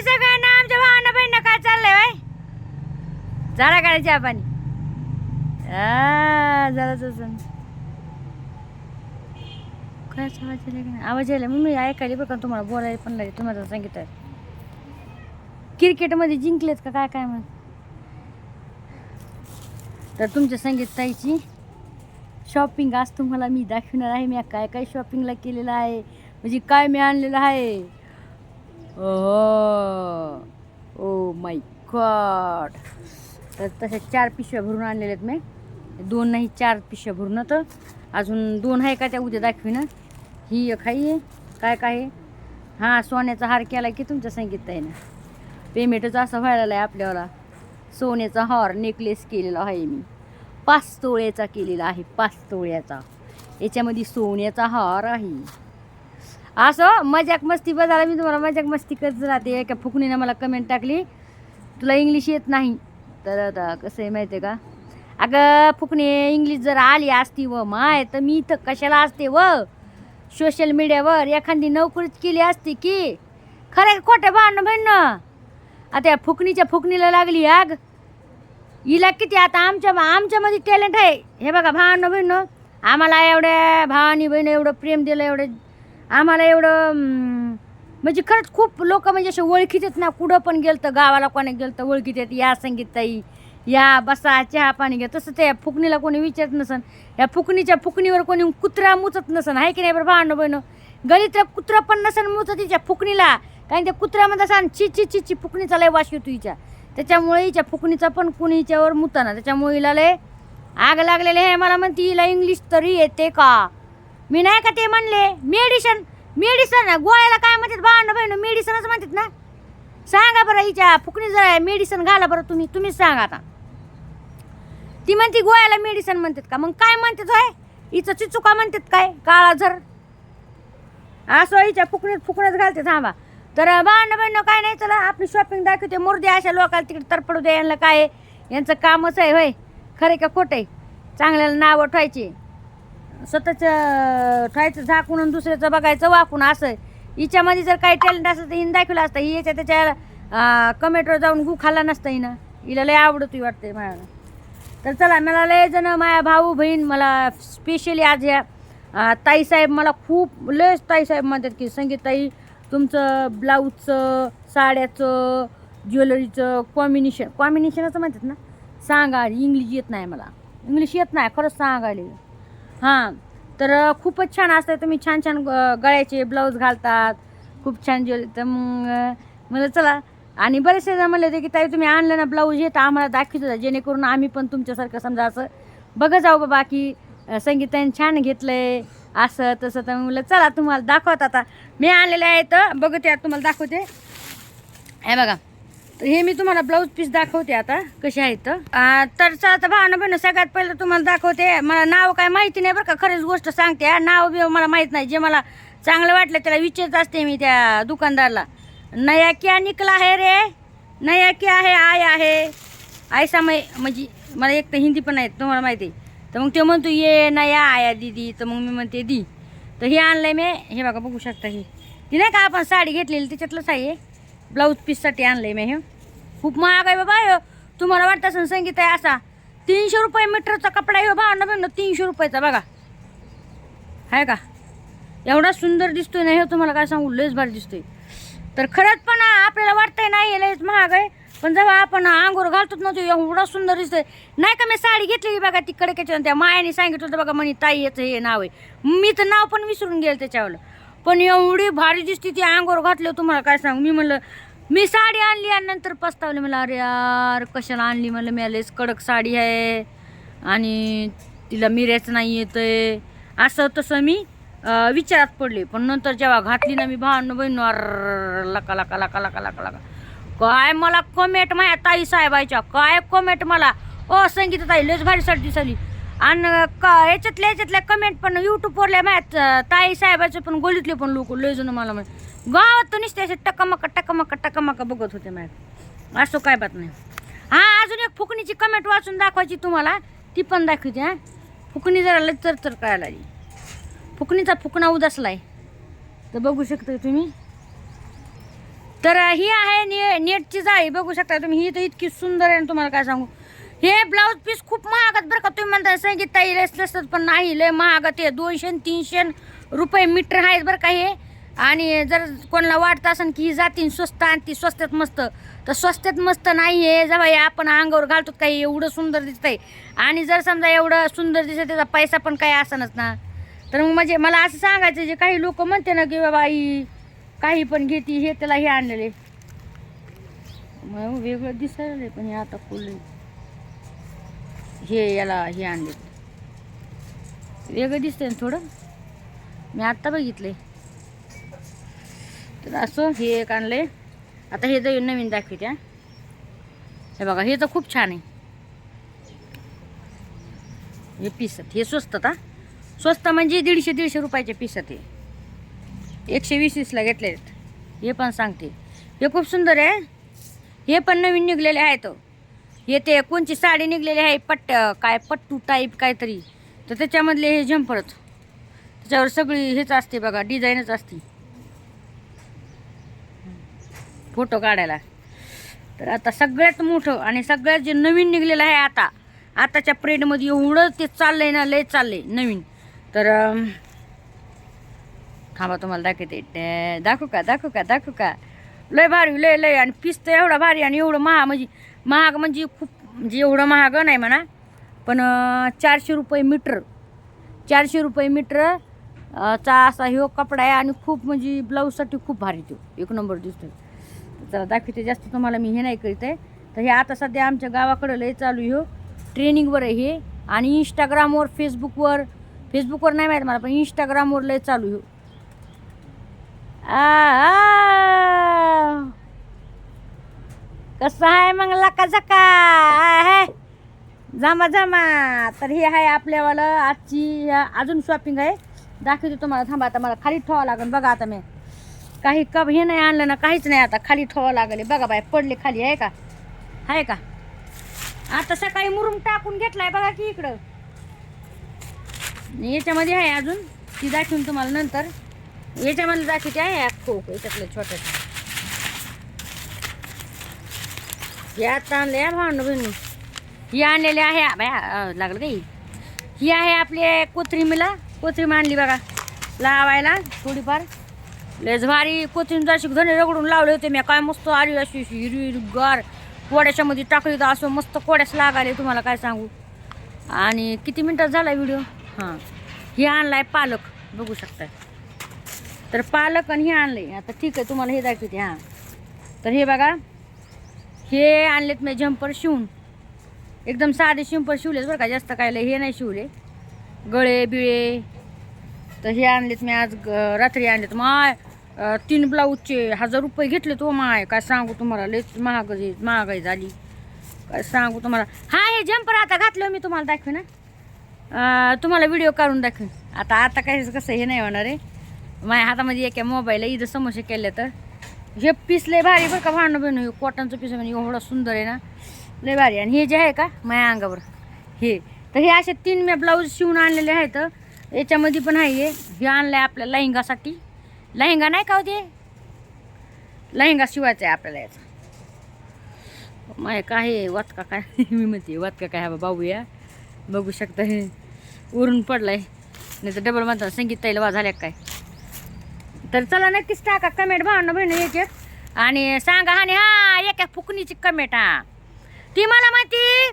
हाय सगळ्यांना आमच्या भावना बहिणीला काय चाललंय बाय झाला काय चहा पाणी? आ, आवाज यायला का नाही? आवाज मग मी ऐकायला बरं का तुम्हाला बोलायला पण लागेल. तुम्हाला सांगितलं. क्रिकेटमध्ये जिंकलेत का काय काय मग तर तुमच्या संगीत ताईची शॉपिंग आज तुम्हाला मी दाखवणार आहे. मी काय काय शॉपिंगला केलेलं आहे? म्हणजे काय मी आणलेलं आहे? ओ माय गॉड तर तशा चार पिशव्या भरून आणलेल्या आहेत मी. दोन नाही चार पिशव्या भरून तर अजून दोन आहे का त्या उद्या दाखवी ना ही एक आहे. काय काय आहे? हां सोन्याचा हार केला की तुमच्या संगीत आहे ना पेमेंटच असं व्हायला आहे आपल्याला. सोन्याचा हार नेकलेस केलेला आहे मी. पाच तोळ्याचा केलेला आहे पाच तोळ्याचा. याच्यामध्ये सोन्याचा हार आहे. असं मजाक मस्ती बघायला मी तुम्हाला मजाक मस्ती करत राहते. एका फुकणीनं मला कमेंट टाकली. तुला इंग्लिश येत नाही. तर आता कसं आहे माहिती आहे का? अगं फुकणे इंग्लिश जर आली असती व माय तर मी इथं कशाला असते व? सोशल मीडियावर एखादी नोकरीच केली असती की? खरं खोटं भांडणं भांडणं? आता या फुकणीच्या फुकणीला लागली आग. हिला किती आता आमच्या आमच्यामध्ये टॅलेंट आहे. हे बघा भांडणं बहिणं आम्हाला एवढ्या भावानी बहीण एवढं प्रेम दिलं एवढं आम्हाला एवढं म्हणजे खरंच खूप लोक म्हणजे असे ओळखीत ना. कुठं पण गेलं तर गावाला कोणी गेलं तर ओळखीत या संगीतताई या बसा चहा पाणी घ्या. तसं त्या फुकणीला कोणी विचारत नसन. या फुकणीच्या फुकणीवर कोणी कुत्रा मुचत नसन. आहे की नाही बरं भावनं बहिणं? गलीत कुत्रा पण नसन मुचत तिच्या फुकणीला. कारण त्या कुत्र्यामध्ये असा ची ची ची ची फुकणीचा लय वास येतो हिच्या. त्याच्यामुळे हिच्या फुकणीचा पण कुणी हिच्यावर मुताना. त्याच्यामुळे हिला लय आग लागलेले हे मला म्हणते हिला इंग्लिश तरी येते का? मी नाही का ते म्हणले? मेडिसन मेडिसन गोळ्याला काय म्हणतात भांड बहिण? मेडिसनच म्हणतात ना. सांगा बरं हिच्या फुकणी जरा मेडिसन घाला बरं तुम्ही. तुम्हीच सांगा आता. ती म्हणते गोळ्याला मेडिसन म्हणतात का? मग काय म्हणतात होय? हिचं चिचुका म्हणतात काय? काळा झर असं हिच्या फुकणीत फुकणीत घालते थांबा. तर भांड बहिण काय नाही चला आपली शॉपिंग दाखवते. मुर्दे अशा लोकांना तिकडे तरपडू द्यायला यांना काय आहे? यांचं कामच आहे होय. खरे का खोटं आहे? चांगल्याला नावं ठेवायची. स्वतःचं ठेवायचं झाकून आणि दुसऱ्याचं बघायचं वाकून असं. हिच्यामध्ये जर काही टॅलेंट असतं तर हिनं दाखवलं असतं. ही याच्या त्याच्या कमेंटवर जाऊन गु खाल्ला नसतं हिनं. हिला लय आवडतही वाटते मला तर चला मला लय जण माझ्या भाऊ बहीण मला स्पेशली आज ह्या ताईसाहेब मला खूप लय ताईसाहेब म्हणतात की संगीताई तुमचं ब्लाऊजचं साड्याचं ज्वेलरीचं कॉम्बिनेशन कॉम्बिनेशनच म्हणतात ना सांगा इंग्लिश येत नाही मला. इंग्लिश येत नाही खरंच सांगायला. हां. तर खूपच छान असतं तुम्ही छान छान गळ्याचे ब्लाऊज घालतात. खूप छान ज्वेल तर मग म्हणलं मला चला. आणि बरेचसे जण म्हणले होते की ताई तुम्ही आणलं ना ब्लाऊज हे तर आम्हाला दाखवित होता. जेणेकरून आम्ही पण तुमच्यासारखं समजा असं बघत जाऊ बाबा की संगीताने छान आहे असं तसं. तर म्हणलं चला तुम्हाला दाखवत आता. मी आणलेले आहे तर बघते तुम्हाला दाखवते. हे बघा. तर हे मी तुम्हाला ब्लाऊज पीस दाखवते आता कसे आहेत तर. तर चला आता भावना बहिण सगळ्यात पहिलं तुम्हाला दाखवते मला नाव काय माहिती नाही बरं का खरंच गोष्ट सांगते हा. नाव बी मला माहीत नाही जे मला चांगलं वाटलं त्याला विचारत असते मी त्या दुकानदारला. नया क्या निकला है रे नया क्या आहे आय आहे. आयसा मै म्हणजे मला एक तर हिंदी पण आहे तुम्हाला माहिती आहे. तर मग ते म्हणतो ये नया आया दीदी. तर मग मी म्हणते दी. तर हे आणलं मी हे बघा बघू शकता हे. ती नाही का आपण साडी घेतलेली त्याच्यातलंच आहे ब्लाऊज पीससाठी आणलंय मी हे. खूप महाग आहे बाबा हे. तुम्हाला वाटतं असं संगीत आहे असा. तीनशे रुपये मीटरचा कपडा आहे बाबा ना तीनशे रुपयाचा बघा. आहे का? एवढा सुंदर दिसतोय ना हे तुम्हाला काय सांगू? लयच भारी दिसतोय. तर खरंच पण आपल्याला वाटतंय नाही लयच महाग आहे. पण जेव्हा आपण आंघोळ घालतोच ना तो एवढा सुंदर दिसतोय. नाही का मी साडी घेतलेली बघा ती कडकेच्या त्या मायाने सांगितलं होतं बघा म्हणे ताई याचं हे नाव आहे. मी तर नाव पण विसरून गेलं त्याच्यावर. पण एवढी भारी दिसते ती आंघोळ घातली तुम्हाला काय सांगू? मी म्हणलं मी साडी आणली आणि नंतर पस्तावले. मला अरे यार कशाला आणली? मला मी कडक साडी आहे. आणि तिला मिऱ्याच नाही येतंय. असं तसं मी विचारात पडले. पण नंतर जेव्हा घातली ना मी भावानं बहिणू अर लका लका लका लका लका लका. काय मला कमेंट माझ्या ताई साहेबायच्या काय कमेंट मला? ओ संगीता ताई लयच भारी साडी दिसली. आणि का याच्यातल्या याच्यातल्या कमेंट पण यूट्यूबवरल्या माझ्या ताई साहेबाचे पण गोलीतले पण लोक लय जण मला म्हण गावातून तर नुसते असे टकमका टकमक टकमक बघत होते मॅडम. असं काय बात नाही. हां अजून एक फुकणीची कमेंट वाचून दाखवायची तुम्हाला. ती पण दाखवते हां. फुकणी जरा लय चरचर करायला लागली. फुकणीचा फुकणा उदासलाय. तर बघू शकता तुम्ही. तर ही आहे ने नेटची जाळी. बघू शकता तुम्ही ही तर इतकी सुंदर आहे तुम्हाला काय सांगू. हे ब्लाऊज पीस खूप महागात बरं का तुम्ही म्हणता संगीत ताई असतात पण नाही लय महागात आहे. दोनशे तीनशे रुपये मीटर आहेत बरं का हे. आणि जर कोणाला वाटतं असेल की ही जातीन स्वस्त आणि ती स्वस्तात मस्त तर स्वस्तात मस्त नाही आहे जेव्हा आपण अंगावर घालतो काही एवढं सुंदर दिसत आहे आणि जर समजा एवढं सुंदर दिसत त्याचा पैसा पण काही असनच ना. तर मग म्हणजे मला असं सांगायचं जे काही लोक म्हणते ना की बाबा आई काही पण घेते हे त्याला हे आणलेले. मग वेगळं दिसायला पण हे आता फुल हे याला हे आणले वेगळं दिसतंय ना थोडं. मी आत्ता बघितले तर असं हे एक आणलंय. आता हे जर नवीन दाखवते हे. बघा हे तर खूप छान आहे. हे पिसत हे स्वस्त हा. स्वस्त म्हणजे दीडशे दीडशे रुपयाचे पिसत हे. एकशे वीस वीसला घेतले आहेत हे पण सांगते. हे खूप सुंदर आहे हे. पण नवीन निघलेले आहेत. हे ते कोणची साडी निघलेली आहे पट्ट काय पट्टू टाईप काहीतरी. तर त्याच्यामधले हे झंपरच त्याच्यावर सगळी हेच असते बघा डिझाईनच असते. फोटो काढायला. तर आता सगळ्यात मोठं आणि सगळ्यात जे नवीन निघलेलं आहे आता आताच्या प्रेडमध्ये एवढं ते चाललंय ना लय चाललंय नवीन. तर थांबा तुम्हाला दाखवते. दाखवू का दाखवू का दाखवू का? लय भारी लय लय. आणि पीस तर एवढा भारी आणि एवढं महाग म्हणजे महाग म्हणजे खूप म्हणजे एवढं महाग नाही म्हणा. पण चारशे रुपये मीटर चारशे रुपये मीटर चा असा ह्यो कपडा आहे आणि खूप म्हणजे ब्लाऊजसाठी खूप भारी तो. एक नंबर दिसतो चला दाखवते जास्त तुम्हाला मी हे नाही करीत आहे. तर हे आता सध्या आमच्या गावाकडं लय चालू हो. ट्रेनिंगवर आहे हे. आणि इंस्टाग्रामवर फेसबुकवर फेसबुकवर नाही माहीत मला पण इंस्टाग्रामवर लय चालू हो. कसं आहे मग लका झका? आहे जमा जमा. तर हे आहे आपल्यावालं आजची अजून शॉपिंग आहे. दाखवते तुम्हाला थांबा आता मला खाली ठेवावं लागेल. बघा आता मी. काही कप हे नाही आणलं ना काहीच नाही आता. खाली ठेवावं लागले. बघा बाय पडले खाली आहे का? आहे का? आता सकाळी मुरुम टाकून घेतलाय बघा की इकडं. याच्यामध्ये आहे अजून ती दाखवून तुम्हाला नंतर. याच्यामध्ये दाखवते आहे खूप याच्यातलं छोटं. हे आता आणले भावंड बहिणी. ही आणलेली आहे बाया लागलं काही ही आहे आपली कोथरीमीला. कोथरीम आणली बघा लावायला थोडीफार. लेज भारी कोथिंबीर अशी धने रगडून लावले होते मी. काय मस्त आली अशी अशी हिरवी हिरवीगार कोड्याच्या मध्ये टाकली तर असं मस्त कोड्यास लागाले तुम्हाला काय सांगू? आणि किती मिनटात झाला व्हिडिओ? हां. हे आणलाय पालक. बघू शकताय. तर पालक आणि हे आणलंय आता ठीक आहे तुम्हाला हे दाखवते. हां. तर हे बघा. हे आणलेत मी झंपर शिवून. एकदम साधे शिंपर शिवलेच बरं का. जास्त काय हे नाही शिवले. गळे बिळे. तर हे आणलेत मी आज ग- रात्री आणलेत. माय तीन ब्लाऊजचे हजार रुपये घेतले तो माय. काय सांगू तुम्हाला? लयच महाग महागाई झाली. काय सांगू तुम्हाला? हा हे जम्पर आता घातलं मी तुम्हाला दाखवेन ना तुम्हाला व्हिडिओ काढून दाखवेन. आता आता काय कसं हे नाही होणार आहे. माझ्या हातामध्ये एका मोबाईल इथं समोसे केले तर. हे पीस लय भारी बरं का भांडण बहिण कॉटनचं पीस म्हणजे एवढं सुंदर आहे ना. लय भारी आणि हे जे आहे का माझ्या अंगावर. हे. तर हे असे तीन मी ब्लाऊज शिवून आणलेले आहेत. याच्यामध्ये पण आहे हे. हे आणलं आहे आपल्या लहिंगासाठी. लहेंगा नाही का होते लहेंगा शिवायचा आहे आपल्याला याचा. माय काय आहे, वातका काय? मी म्हणते वातका काय हा बाबू या? बघू शकता हे. उरून पडलाय. नाही तर डबल म्हणतात संगीत ताईला वा झाल्या काय? तर चला नक्कीच टाका कमेंट भावना बहिणी याच्यात आणि सांगा आणि हा एका फुकणीची कमेंट हा. ती मला माहिती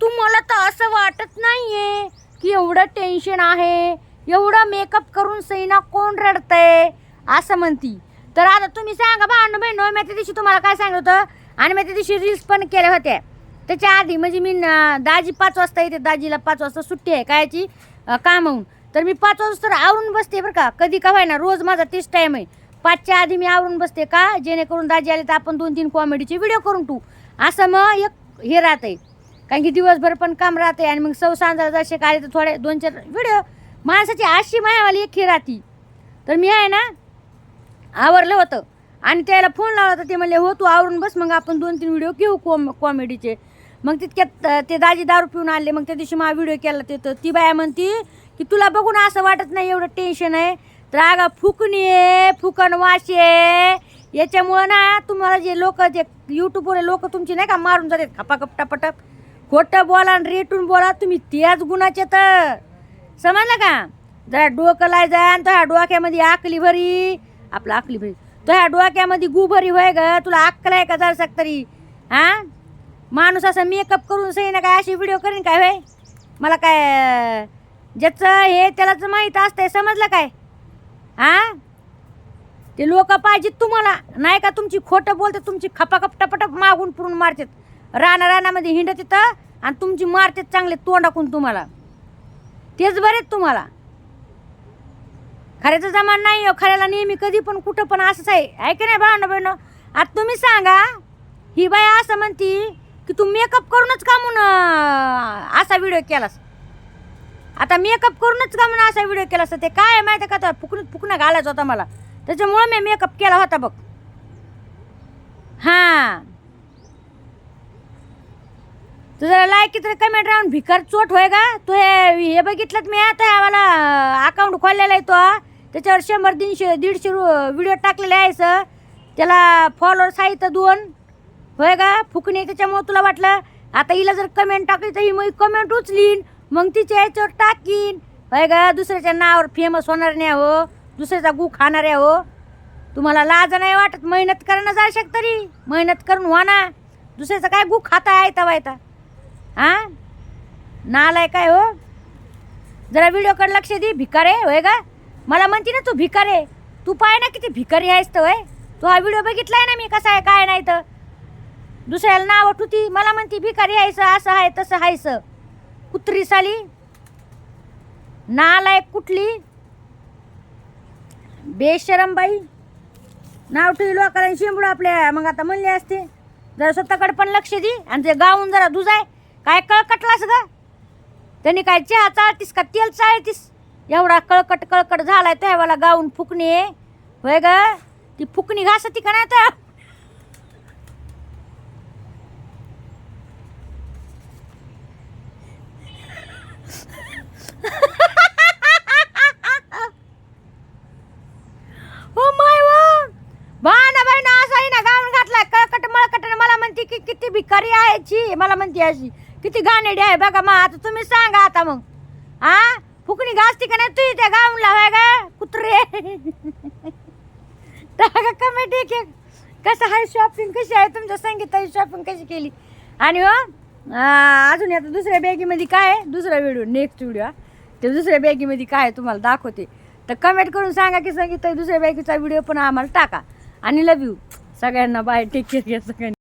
तुम्हाला तर असं वाटत नाहीये की एवढं टेन्शन आहे. एवढं मेकअप करून सैना कोण रडतंय? असं म्हणती. तर आता तुम्ही सांगा भांडू बहिण मी त्या दिवशी तुम्हाला काय सांगितलं होतं? आणि मी त्या दिवशी रील्स पण केल्या होत्या. त्याच्या आधी म्हणजे मी दाजी पाच वाजता येते दाजीला पाच वाजता सुट्टी आहे कायची? अं, कामाहून. तर मी पाच वाजता तर आवरून बसते बरं का. कधी का व्हायना रोज माझा तेच टाईम आहे. पाचच्या आधी मी आवरून बसते का? जेणेकरून दाजी आले तर आपण दोन तीन कॉमेडीचे व्हिडिओ करून टू असं मग एक हे राहतंय. कारण की दिवसभर पण काम राहते आणि मग सौ सांजा जसे काय तर थोडे दोन चार व्हिडिओ माणसाची अशी मायावाली एक हे राहती. तर मी आहे ना आवरलं होतं. आणि त्याला फोन लावला होता ते म्हणले हो तू आवरून बस मग आपण दोन तीन व्हिडिओ घेऊ कॉम कॉमेडीचे मग तितक्यात ते दाजी दारू पिऊन आले मग त्या दिवशी मला व्हिडिओ केला ते तर ती बाया म्हणती की तुला बघून असं वाटत नाही एवढं टेन्शन आहे? तर आगा फुकणी आहे फुकण वाशी आहे. याच्यामुळं ना तुम्हाला जे लोक जे यूट्यूबवर लोक तुमची नाही का मारून जातात खपाखप टपटप खोटं बोला आणि रेटून बोला तुम्ही त्याच गुणाचे तर. समजलं का? जरा डोकं लाय जा आणि त्या डोक्यामध्ये आकली भरी. आपलं आकली भरी ह्या डोक्यामध्ये गु भरी होय ग तुला अक्कल आहे का जरा तरी? हा? माणूस असं मेकअप करून सही ना काय अशी व्हिडिओ करीन काय होय? मला काय ज्याचं हे त्यालाच माहीत असतंय समजलं काय? हा? ते लोक पाहिजेत तुम्हाला. नाही का तुमची खोटं बोलते तुमची खपाखप टपटप मागून पुरून मारतात. राना रानामध्ये हिंडत येतं आणि तुमची मारतात चांगले तोंडाकून तुम्हाला. तेच बरेच तुम्हाला. खऱ्याचा जमान नाही हो खऱ्याला नेहमी कधी पण कुठं पण असंच आहे. आहे की नाही भावना बहिणं? आता तुम्ही सांगा ही बाई असं म्हणती की तू मेकअप करूनच का म्हणून असा व्हिडिओ केलास? आता मेकअप करूनच का म्हणून असा व्हिडिओ केलास? तर ते काय माहिती आहे का? तो फुकून फुकणं घालायचं होता मला. त्याच्यामुळं मी मेकअप केला होता बघ. हां. तुझं लायकी तर कमेंट राहून भिकार चोट होय का? तू हे हे बघितलं मी आता आम्हाला अकाउंट खोललेला आहे तो. त्याच्यावर शंभर दीडशे दीडशे व्हिडिओ टाकलेले आहे सर. त्याला फॉलोअर्स आहे तर दोन. होय का? फुकणे त्याच्यामुळं तुला वाटलं. आता हिला जर कमेंट टाकली तर ही मग कमेंट उचलीन. मग तिच्या याच्यावर टाकीन. होय का? दुसऱ्याच्या नावावर फेमस होणार नाही हो दुसऱ्याचा गु खाणार आहे हो तुम्हाला लाज नाही वाटत? मेहनत करणं जा शकतरी मेहनत करून व्हा ना. दुसऱ्याचं काय गु खाता आहे वायता आ नालाय काय हो? जरा व्हिडिओकडे लक्ष दे भिकारे होय का? मला म्हणते ना तू भिकारे तू पाय ना किती भिकारी आहेस तर वय तू हा व्हिडिओ बघितलाय ना मी कसा आहे काय नाही तर? दुसऱ्याला नाव ठुती मला म्हणती भिकारी आहेस असं आहे तसं आहेस. कुत्री साली. नालायक कुठली? बेशरम बाई. नाव ठेवी लोकांना शिंबडू आपल्या. मग आता म्हणले असते. जरा स्वतःकडे पण लक्ष दे आणि ते गाऊन जरा दुजाय. काय कळकटलास ग? त्यांनी काय चहा चाळतीस का? तेल चाळतीस. एवढा कळकट कळकट झालाय त्यावेळेला गाऊन फुकणी. होय ग? ती फुकणी घासती का नाही तर हो ना घातलाय कळकट मला म्हणते की किती भिकारी आहे मला म्हणते अशी किती घाणेडी आहे बघा मग आता तुम्ही सांगा आता मग. आ? फुकणी घासती का नाही तू त्या गाऊनला होय गा? कुत्रे. टाका कमेंट एक एक कसं आहे शॉपिंग कशी आहे तुमच्या संगीताची शॉपिंग कशी केली? आणि हो अजून आता दुसऱ्या बॅगीमध्ये काय? आहे दुसरा व्हिडिओ नेक्स्ट व्हिडिओ ते दुसऱ्या बॅगीमध्ये काय आहे तुम्हाला दाखवते. तर कमेंट करून सांगा की संगीत दुसऱ्या बॅगीचा व्हिडिओ पण आम्हाला टाका. आणि लव यू सगळ्यांना बाय टेक केअर घ्या सगळ्यांनी.